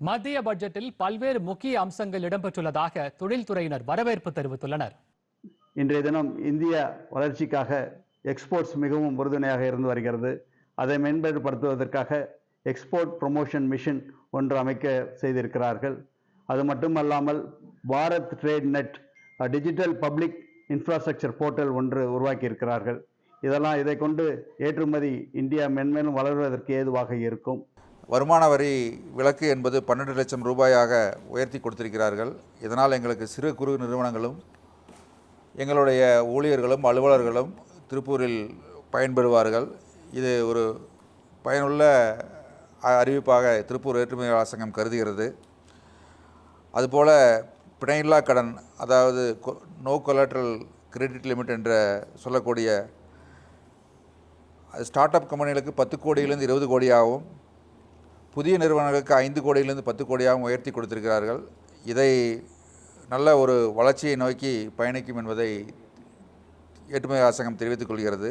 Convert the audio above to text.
மத்திய பட்ஜெட்டில் பல்வேறு முக்கிய அம்சங்கள் இடம்பெற்றுள்ளதாக தொழில்துறையினர் வரவேற்பு தெரிவித்துள்ளனர். இன்றைய தினம் இந்திய வளர்ச்சிக்காக எக்ஸ்போர்ட்ஸ் மிகவும் உறுதுணையாக இருந்து வருகிறது. அதை மேம்படுத்துவதற்காக எக்ஸ்போர்ட் ப்ரொமோஷன் மிஷன் ஒன்று அமைக்க செய்திருக்கிறார்கள். அது மட்டுமல்லாமல் Bharat trade net digital public infrastructure portal ஒன்று உருவாக்கி இருக்கிறார்கள் இதெல்லாம் இதை கொண்டு ஏற்றுமதி இந்தியா மென்மேலும் வளர்வதற்கு ஏதுவாக இருக்கும். வருமான வரி விலக்கு என்பது பன்னெண்டு லட்சம் ரூபாயாக உயர்த்தி கொடுத்திருக்கிறார்கள். இதனால் எங்களுக்கு சிறு குறு நிறுவனங்களும் எங்களுடைய ஊழியர்களும் அலுவலர்களும் திருப்பூரில் பயன்பெறுவார்கள். இது ஒரு பயனுள்ள அ- அறிவிப்பாக திருப்பூர் ஏற்றுமதியாளர் சங்கம் கருதுகிறது. அதுபோல் பிணையில்லா கடன் அதாவது நோ கொலாட்ரல் கிரெடிட் லிமிட் என்ற சொல்லக்கூடிய ஸ்டார்ட் அப் கம்பெனிகளுக்கு பத்து கோடியிலிருந்து இருபது கோடியாகவும் புதிய நிறுவனங்களுக்கு ஐந்து கோடியிலிருந்து பத்து கோடியாகவும் உயர்த்தி கொடுத்திருக்கிறார்கள். இதை நல்ல ஒரு வளர்ச்சியை நோக்கி பயணிக்கும் என்பதை ஏற்றுமதி அரசாங்கம் தெரிவித்துக் கொள்கிறது.